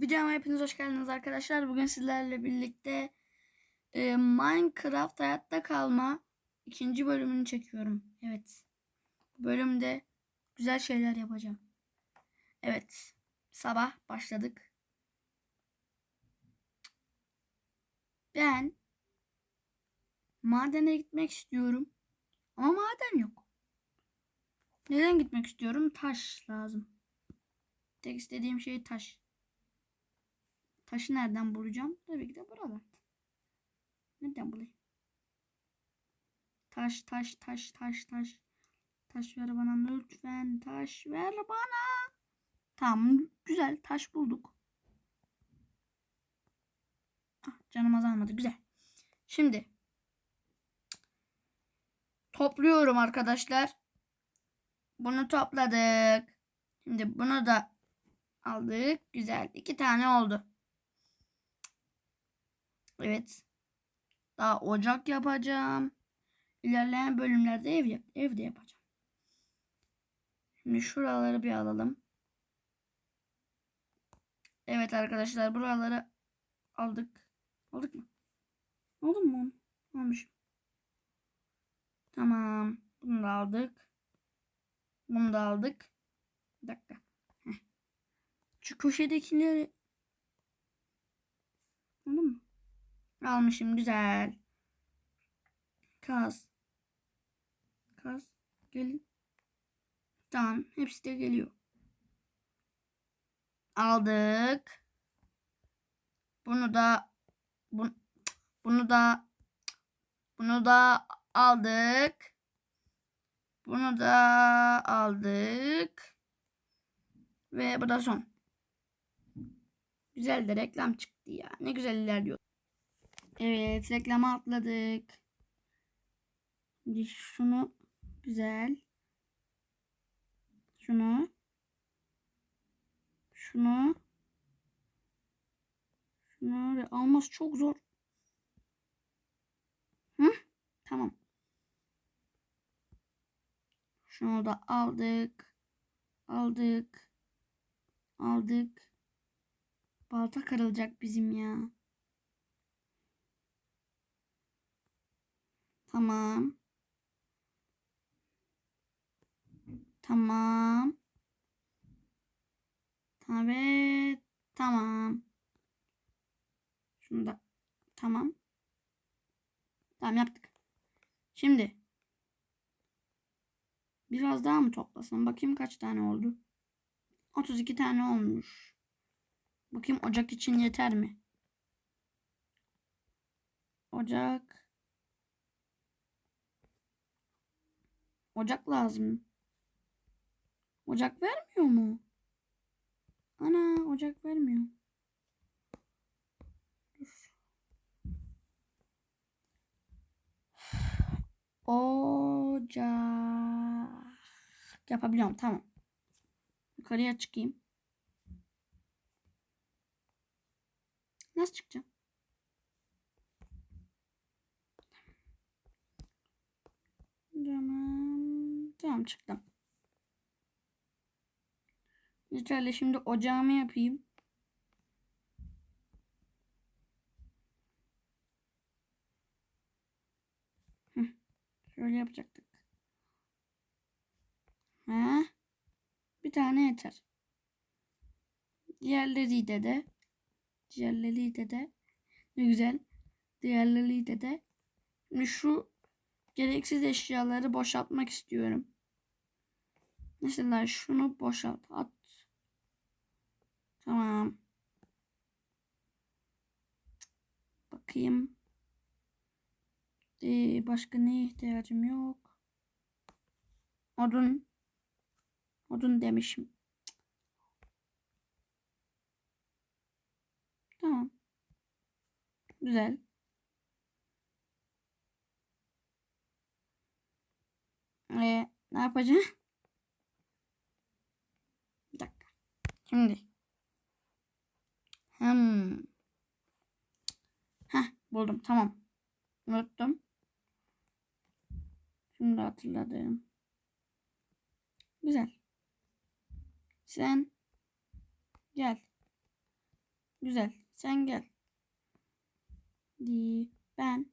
Videoma hepiniz hoş geldiniz arkadaşlar. Bugün sizlerle birlikte e, Minecraft hayatta kalma ikinci bölümünü çekiyorum. Evet. Bu bölümde güzel şeyler yapacağım. Evet. Sabah başladık. Ben madene gitmek istiyorum. Ama maden yok. Neden gitmek istiyorum? Taş lazım. Tek istediğim şey taş. Taşı nereden bulacağım? Tabii ki de buradan. Nereden bulayım? Taş, taş, taş, taş, taş. Taş ver bana lütfen. Taş ver bana. Tamam, güzel. Taş bulduk. Ah, canım azalmadı. Güzel. Şimdi topluyorum arkadaşlar. Bunu topladık. Şimdi bunu da aldık. Güzel. İki tane oldu. Evet. Daha ocak yapacağım. İlerleyen bölümlerde ev yap evde yapacağım. Şimdi şuraları bir alalım. Evet arkadaşlar buraları aldık. Aldık mı? Aldım mı? Almışım. Tamam. Bunu da aldık. Bunu da aldık. Bir dakika. Heh. Şu köşedekileri Aldın mı? Almışım güzel. Kaz. Kaz. Gelin. Tamam. Hepsi de geliyor. Aldık. Bunu da bu, bunu da bunu da aldık. Bunu da aldık. Ve bu da son. Güzel de reklam çıktı ya. Ne güzel ilerliyor. Evet reklama atladık. Şimdi şunu güzel. Şunu. Şunu. Şunu alması çok zor. Hı? Tamam. Şunu da aldık. Aldık. Aldık. Balta kırılacak bizim ya. Tamam. Tamam. Evet. Tamam. Şunu da. Tamam. Tamam yaptık. Şimdi. Biraz daha mı toplasam? Bakayım kaç tane oldu. 32 tane olmuş. Bakayım ocak için yeter mi? Ocak. Ocak lazım. Ocak vermiyor mu? Ana ocak vermiyor. Dur. Ocak. Yapabiliyorum tamam. Yukarıya çıkayım. Nasıl çıkacağım? Tamam. Tamam çıktım. Yeterli şimdi ocağımı yapayım. Hı. Şöyle yapacaktık. Ha? Bir tane yeter. Diğerleri de de diğerleri de de ne güzel. Diğerleri de de Şimdi şu gereksiz eşyaları boşaltmak istiyorum. Mesela şunu boşalt. At. Tamam. Bakayım. Ee, başka neye ihtiyacım yok? Odun. Odun demişim. Tamam. Güzel. Ee, ne yapacağım? Bir dakika. Şimdi. Hmm. Heh, buldum. Tamam. Unuttum. Şimdi hatırladım. Güzel. Sen gel. Güzel. Sen gel. Ben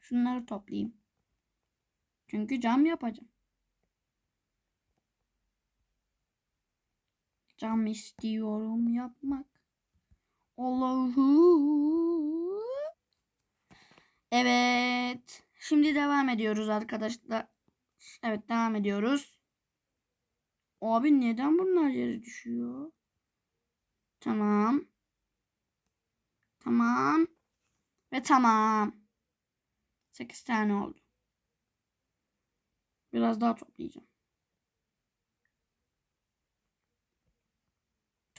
şunları toplayayım. Çünkü cam yapacağım. Cam istiyorum yapmak. Allahu. Evet. Şimdi devam ediyoruz arkadaşlar. Evet devam ediyoruz. Abi neden bunlar yere düşüyor? Tamam. Tamam. Ve tamam. 8 tane oldu. Biraz daha toplayacağım.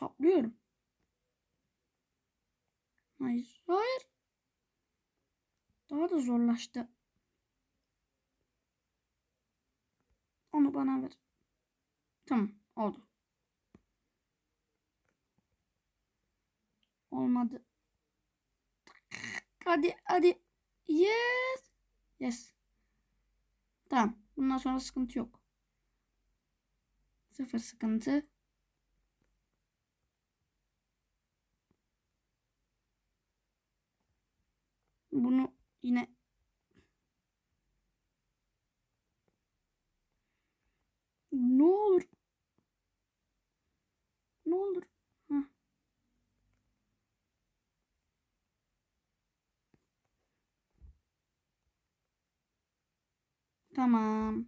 Topluyorum. Hayır. Hayır. Daha da zorlaştı. Onu bana ver. Tamam. Oldu. Olmadı. Hadi hadi. Yes. Yes. Tamam. Bundan sonra sıkıntı yok. Sıfır sıkıntı. Bunu yine ne olur ne olur. Tamam.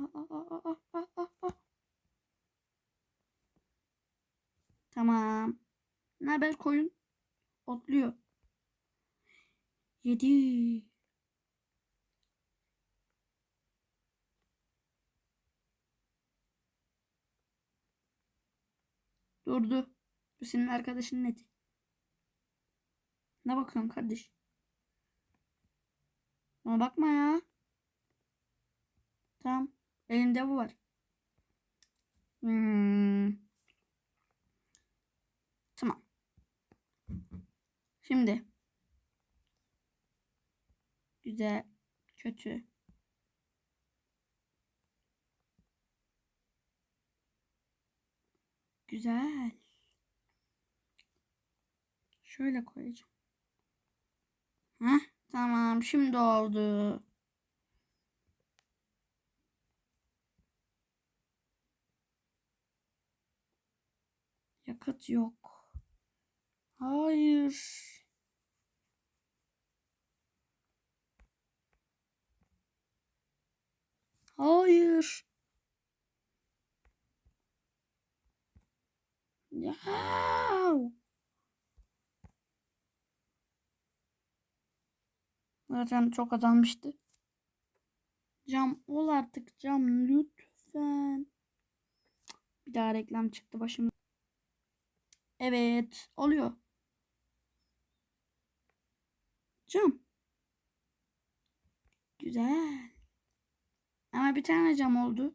Aa, aa, aa, aa, aa. Tamam. Ne haber koyun? Otluyor. Yedi. Durdu. Bu senin arkadaşın neti. Ne bakıyorsun kardeş? Bana bakma ya. Tamam. Elinde bu var. Hmm. Tamam. Şimdi. Güzel. Kötü. Güzel. Şöyle koyacağım. Heh, tamam. Şimdi oldu. Yakıt yok. Hayır. Hayır. Ya. Zaten çok azalmıştı. Cam ol artık cam lütfen. Bir daha reklam çıktı başıma. Evet oluyor. Cam. Güzel. Ama bir tane cam oldu.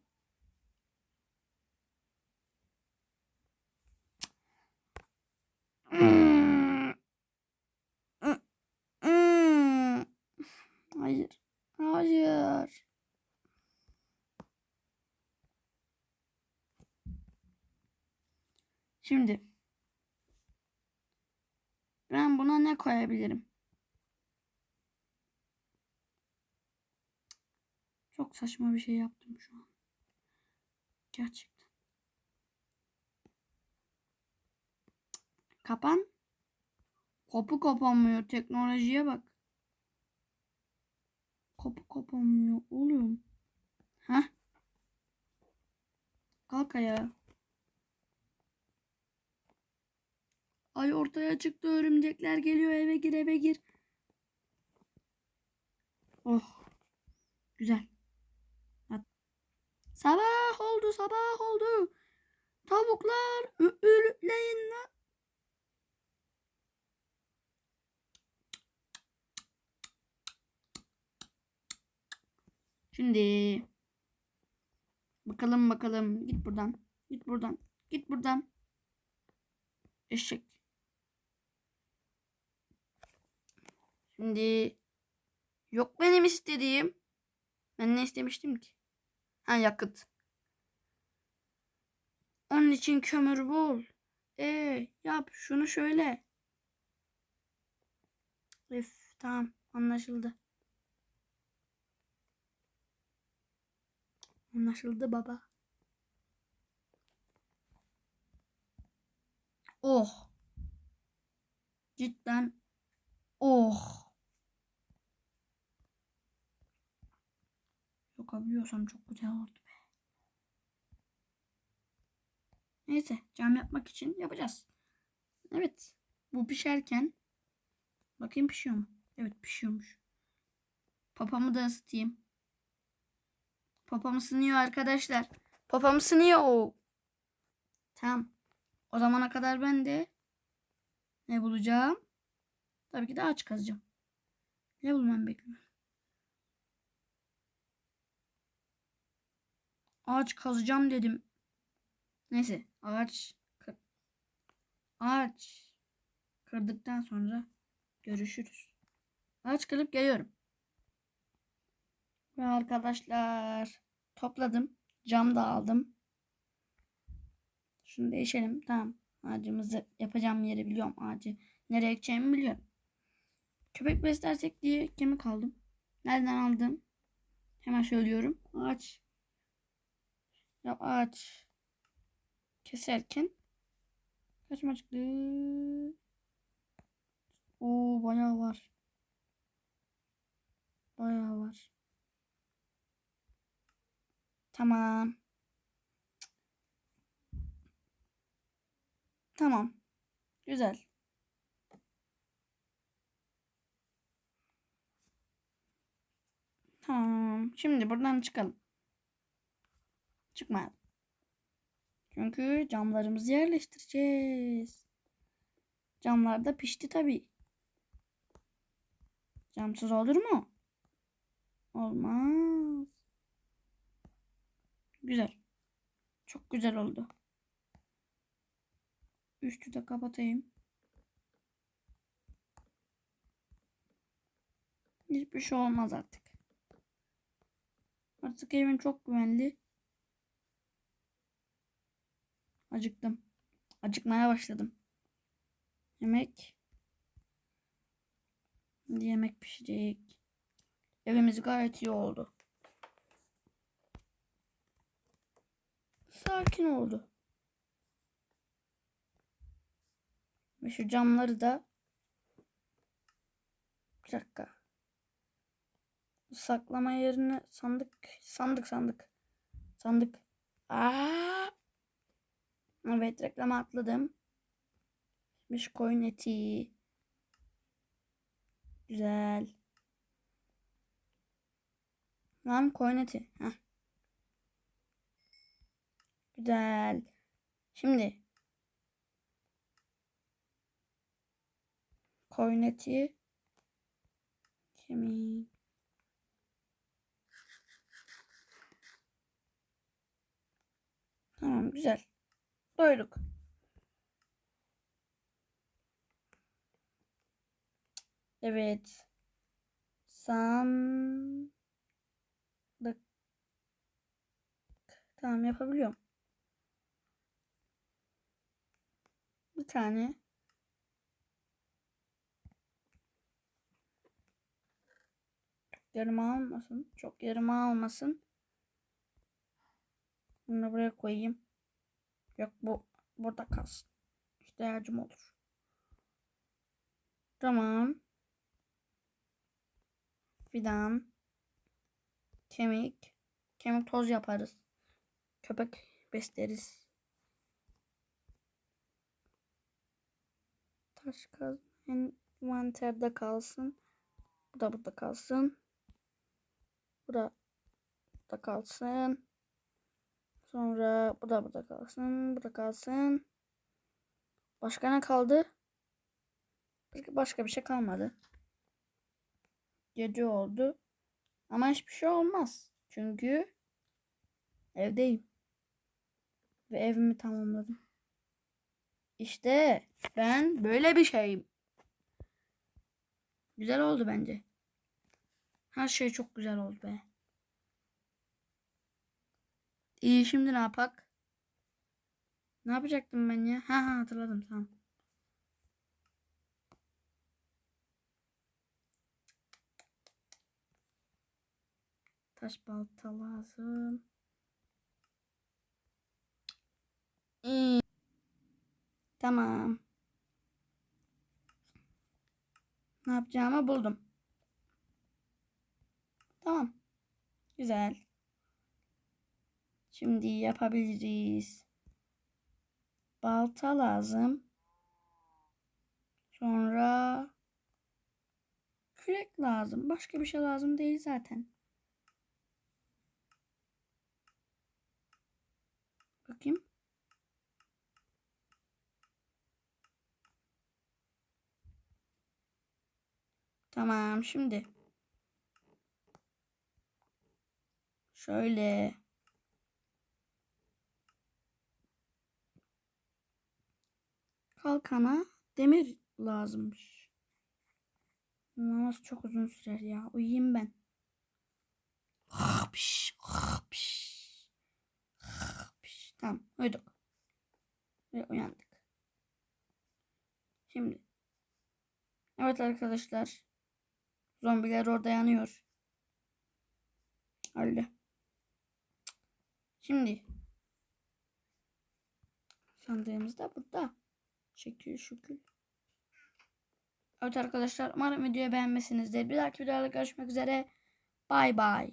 Hayır. Hayır. Şimdi ben buna ne koyabilirim? Çok saçma bir şey yaptım şu an. Gerçekten. Kapan. Kopu kapanmıyor. Teknolojiye bak. Kopu kapanmıyor oğlum. Ha? Kalk ayağa. Ay ortaya çıktı örümcekler geliyor eve gir eve gir. Oh. Güzel. Sabah oldu sabah oldu. Tavuklar ürükleyin. Şimdi bakalım bakalım git buradan. Git buradan. Git buradan. Eşek. Şimdi yok benim istediğim. Ben ne istemiştim ki? Ha yakıt. Onun için kömür bul. Ee, yap şunu şöyle. Üf, tamam anlaşıldı. Anlaşıldı baba. Oh. Cidden oh. Yapabiliyorsam çok güzel oldu be. Neyse cam yapmak için yapacağız. Evet. Bu pişerken bakayım pişiyor mu? Evet pişiyormuş. Papamı da ısıtayım. Papam ısınıyor arkadaşlar. Papam ısınıyor. Tamam. O zamana kadar ben de ne bulacağım? Tabii ki de ağaç kazacağım. Ne bulmam bekliyorum. Ağaç kazacağım dedim. Neyse ağaç. Ağaç kırdıktan sonra görüşürüz. Ağaç kırıp geliyorum. Ve arkadaşlar topladım. Cam da aldım. Şunu değişelim. Tamam. Ağacımızı yapacağım yeri biliyorum. Ağacı nereye ekeceğimi biliyorum. Köpek beslersek diye kemik aldım. Nereden aldım? Hemen söylüyorum. Ağaç. Ya ağaç. Keserken kaçma çıktı. Oo bayağı var. Bayağı var. Tamam. Tamam. Güzel. Tamam. Şimdi buradan çıkalım. Çıkmayalım. Çünkü camlarımızı yerleştireceğiz. Camlar da pişti tabii. Camsız olur mu? Olmaz. Güzel. Çok güzel oldu. Üstü de kapatayım. Hiçbir şey olmaz artık. Artık evim çok güvenli. Acıktım. Acıkmaya başladım. Yemek. Yemek pişecek. Evimiz gayet iyi oldu. Sakin oldu. Ve şu camları da bir dakika. Saklama yerine sandık sandık sandık sandık. Aa! Evet reklama atladım. Miş koyun eti. Güzel. Lan koyun eti. Heh. Güzel. Şimdi koyun eti kemik Tamam güzel. Doyduk. Evet. Sandık. Tamam yapabiliyorum. Bir tane. Yarım almasın. Çok yarım almasın. Bunu buraya koyayım. Yok bu burada kalsın. İhtiyacım olur. Tamam. Fidan. Kemik. Kemik toz yaparız. Köpek besleriz. Taş kaz envanterde kalsın. Bu da burada kalsın. Bu da burada kalsın. Sonra bu da burada kalsın. Bu da kalsın. Başka ne kaldı? Başka bir şey kalmadı. Gece oldu. Ama hiçbir şey olmaz. Çünkü evdeyim. Ve evimi tamamladım. İşte ben böyle bir şeyim. Güzel oldu bence. Her şey çok güzel oldu be. İyi şimdi ne yapak? Ne yapacaktım ben ya? Ha ha hatırladım tamam. Taş balta lazım. İyi. Tamam. Ne yapacağımı buldum. Tamam. Güzel. Şimdi yapabiliriz. Balta lazım. Sonra kürek lazım. Başka bir şey lazım değil zaten. Bakayım. Tamam şimdi. Şöyle. Kalkana demir lazımmış. Namaz çok uzun sürer ya. Uyuyayım ben. Hapş, hapş, hapş. Tamam uyuduk. Ve uyandık. Şimdi. Evet arkadaşlar. Zombiler orada yanıyor. Öyle. Şimdi. Sandığımız da burada. Şekil şükür. Evet arkadaşlar umarım videoyu beğenmişsinizdir. Bir dahaki videoda görüşmek üzere. Bay bay.